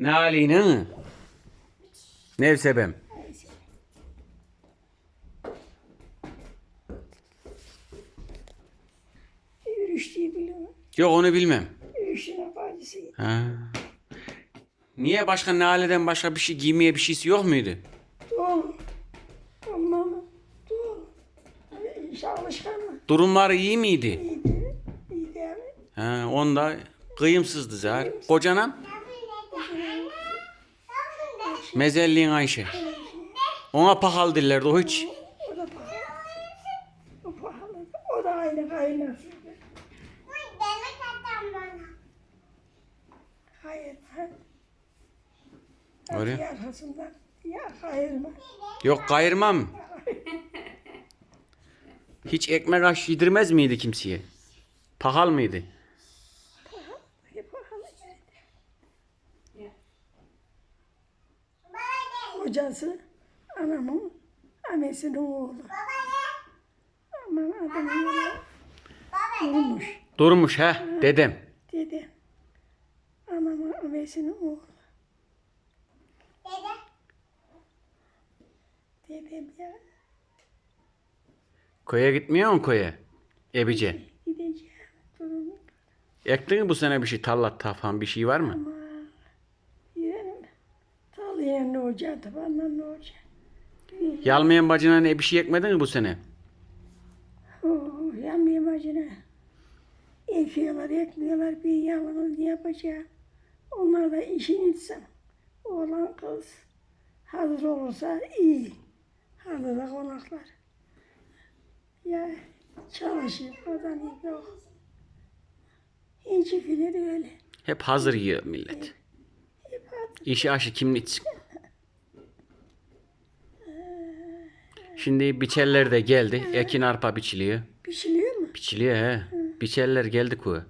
Ne halin hı? Ne sebem? Yürüyüştüğü biliyorum. Yok onu bilmem. Yürüyüşüne bacısı. Ha. Niye başka Nale'den başka bir şey giymeye bir şeysi yok muydu? Doğru. Ama doğru. İş alışkan mı? Durumları iyi miydi? İyiydi. İyiydi yani. Ha, onda kıyımsızdı zar. Kocanam? Mezelliğin Ayşe. Ona pakal dillerdi o hiç. O da pahalı. O pahalı. O da aynı kaynası. Hayır. Ha? Öyle. Arkasından. Ya hayır mı? Yok kayırmam. Hiç ekmek aş yedirmez miydi kimseye? Pakal mıydı? Hep pahalı geldi. Kocası anamın annesinin oğlu. Aman adını olmuş Durmuş ha dedem. dedi. Anamın annesinin oğlu. Dedem ya Köye gitmiyor mu köye? Ebice. gideceğim. Durum Ektin mi bu sene bir şey tallat tafan bir şey var mı? ama Ne olacak, tabandan ne olacak? Yalmayan bacına ne bir şey ekmedin mi bu sene? Oh, yanmayayım acına. Ekiyorlar, ekmiyorlar, bir yalanı yapacağım. Onlar da işin içsin. Oğlan kız hazır olursa iyi. Hazır da konaklar. Ya çalışıp kazanayım yok. Hiç fikri öyle. Hep hazır yiyor millet. Hep hazır. İşi aşı kimlik. Şimdi biçerler de geldi. Ekin arpa biçiliyor. Pişiliyor mu? Biçiliyor he. Biçerler geldi kuyu.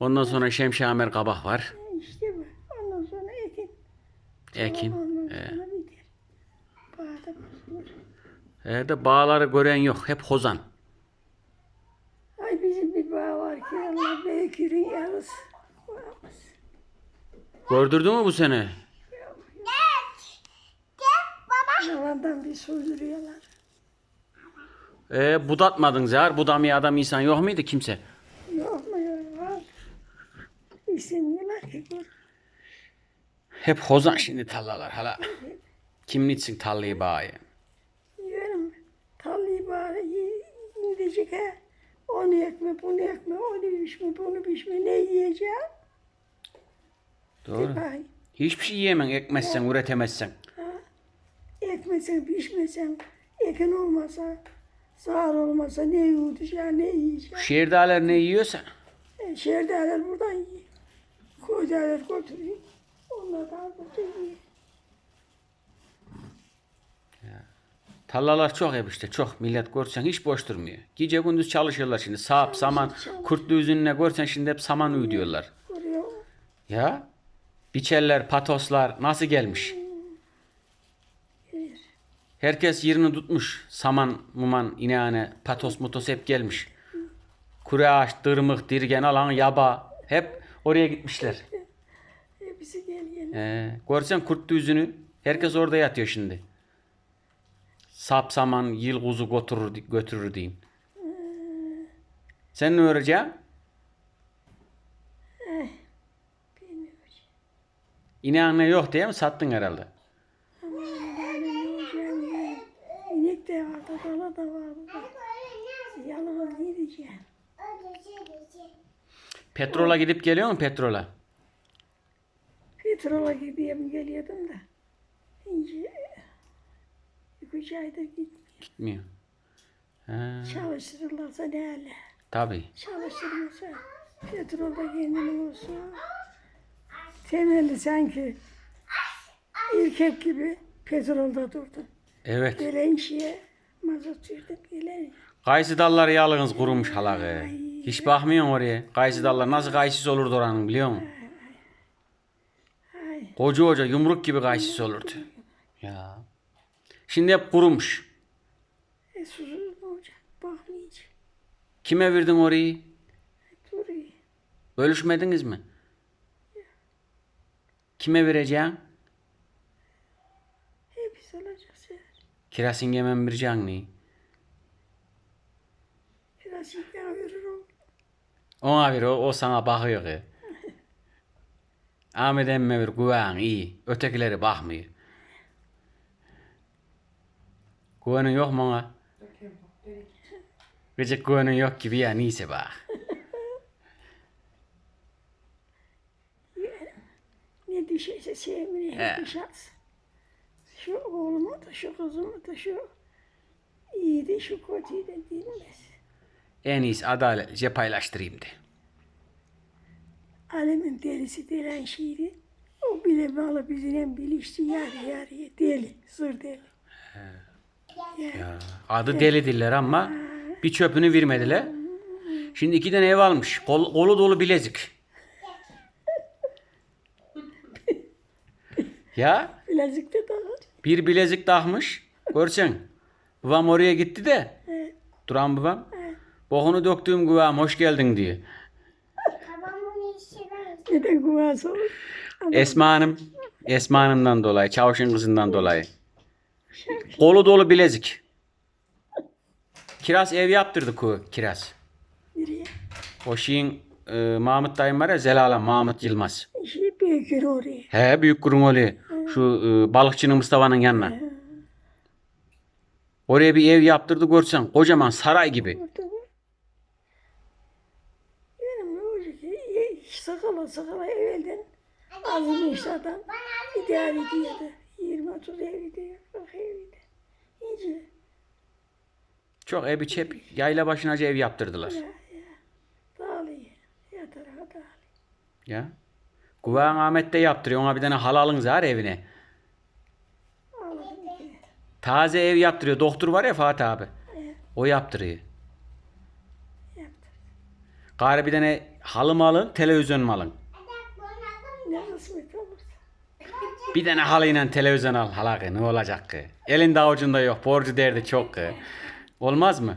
Ondan sonra şemşamer kabak var. İşte bu. Ondan sonra ekin. Ekin. Ondan He. sonra biter. Bağda. He de bağları gören yok. Hep hozan. Ay bizim bir bağ var ki Allah Bekir'in yarısı. Bağımız. Gördürdün mü bu sene? Yalandan bir soyduruyorlar. E, budatmadın zar. Budamaya adam insan yok muydu kimse? Yok mu yok var. İstemiyorlar ki. Hep hozan şimdi tallalar hala. Kim nitsin tallayı bağı? Yiyorum. Talıyı bari gidecek ha. Onu ekme, bunu ekme, onu pişme, bunu pişme. Ne yiyeceğim? Doğru. Hiçbir şey yiyemem ekmezsen, üretemezsen. Ekmesen, pişmesen, ekin olmasa, sağır olmasa ne yiyeceğim, ne yiyeceğim? Şehirdaler ne yiyorsa. E, şehirdeler buradan yiyor. Koydalar götürüyor. Onlar da götürüyor. Tallalar çok hep işte çok. Millet görsen hiç boş durmuyor. Gece gündüz çalışıyorlar şimdi. Sap, saman, kurtlu üzümüne görsen şimdi hep saman uyuyorlar. Ya. Biçerler, patoslar nasıl gelmiş? Herkes yerini tutmuş. Saman, muman, ineğine, patos, mutos hep gelmiş. Kuru ağaç, dırmık, dirgen, alan, yaba. Hep oraya gitmişler. Hepsi geliyor. Ee, görsen kurtlu üzünü. Herkes orada yatıyor şimdi. Sap saman, yıl kuzu götürür, götürür diyeyim. Sen ne öğreceksin? İneğin ne yok diye mi sattın herhalde? Aman bana ne olacağım ya. Dana da vardı. Yalan ne diyeceğim? Petrola gidip geliyor musun petrola? Petrola gideyim geliyordum da. İki üç aydır git. Gitmiyor. Ha, Çalıştırırlarsa ne hale? tabii. Çalıştırmasa petrolda kendini olsun. Temelli sanki erkek gibi petrolda durdu. Evet. Gelen şeye mazot sürdüm gelen. Kayısı dalları yalnız kurumuş halağı. Hiç bakmıyorsun oraya. Kayısı dalları nasıl kayısız olurdu oranın biliyor musun? Koca koca yumruk gibi kayısız olurdu. Ya. Şimdi hep kurumuş. e, susuz olacak? Bakmayacak. Kime verdin orayı? Duruyor. Bölüşmediniz mi? Kime vereceksin? Hepsi olacak vereceksin ni. Biraz yıkan veririm. Ona ver o, o sana bakıyor. Ahmet emme ver güven iyi. Ötekileri bakmıyor. Güvenin yok mu ona? Gıcık güvenin yok gibi ya neyse bak. Ne düşerse hep düşersin. Şu oğlumu da şu kızımı da şu iyi de şu kötüyü de bilmez. En iyisi adaletlice paylaştırayım de. Alemin delisi delen şeydi. O bile malı bizden bilişti yarı yarıya deli, sır deli. Ya, adı deli diller ama bir çöpünü vermediler. Şimdi iki tane ev almış. Kol, kolu dolu bilezik. ya Bilezik de takar. bir bilezik takmış. Görsen. Babam oraya gitti de. He. Duran babam. Bokunu döktüğüm güvam hoş geldin diye. Neden kuvası olur? Ama Esma Hanım. Esma Hanım'dan dolayı. Çavuşun kızından dolayı. Kolu dolu bilezik. Kiraz ev yaptırdı ku Kiraz. nereye? O şeyin e, Mahmut dayım var ya Zelala Mahmut Yılmaz. Şey büyük oraya. He büyük kurum oluyor. Şu e, balıkçının Mustafa'nın yanına. Oraya bir ev yaptırdı görsen kocaman saray gibi. Benim ne olacak? ki? Sakala sakala evvelden azmış adam. İdare ediyordu. 20-30 evde. Bak evde. İyice. Çok evi çep yayla başınaca ev yaptırdılar. Ya, ya. Dağılıyor. Yatar dağılıyor. Ya. Güven Ahmet de yaptırıyor. Ona bir tane hal alın zar evine. Taze ev yaptırıyor. Doktor var ya Fatih abi. O yaptırıyor. Yaptı. Gari bir tane halı mı alın, televizyon mu alın? Bir tane halıyla televizyon al halakı ne olacak ki? Elinde avucunda yok. Borcu derdi çok ki. Olmaz mı?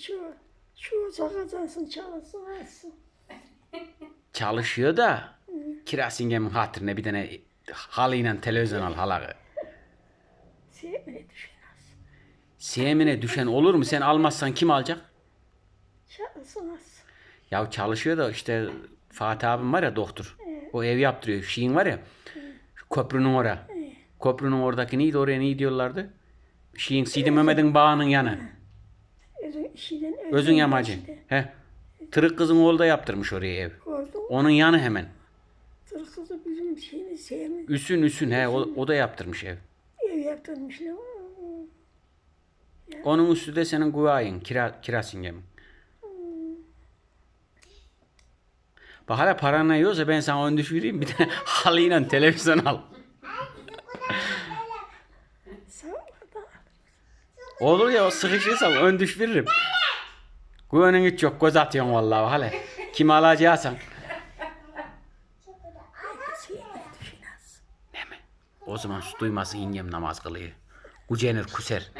Şu, şu sakacaksın, çalasın, açsın. Çalışıyor da kirasingemin hatırına bir tane halıyla televizyon al halakı. Sevmeye düşemez. Sevmine düşen olur mu? Sen almazsan kim alacak? Çalasın, açsın. Ya çalışıyor da işte Fatih abim var ya doktor. O ev yaptırıyor. Şeyin var ya. Şu köprünün ora. Köprünün oradaki neydi oraya ne diyorlardı? Şeyin Sidi Mehmet'in bağının yanı. Özün işiden Özün yamacı. işiden. He. Tırık kızın oğlu da yaptırmış oraya ev. Mü? Onun yanı hemen. Bizim şeyini sevmiyor. Üsün üsün he o, o da yaptırmış ev. Ev yaptırmışlar. Onun üstü de senin güvayın. Kira, kirasingen. Bak hala paran ne yiyorsa ben sana ön düş vereyim. Bir tane halıyla televizyon al. Olur ya o sıkışırsa ön düş veririm. Güvenin hiç yok. Göz atıyorsun vallahi hala. Kim alacaksan. Sevmeye düşemez. Ne mi? O zaman şu duymasın yengem namaz kılıyor. Gücenir kuser.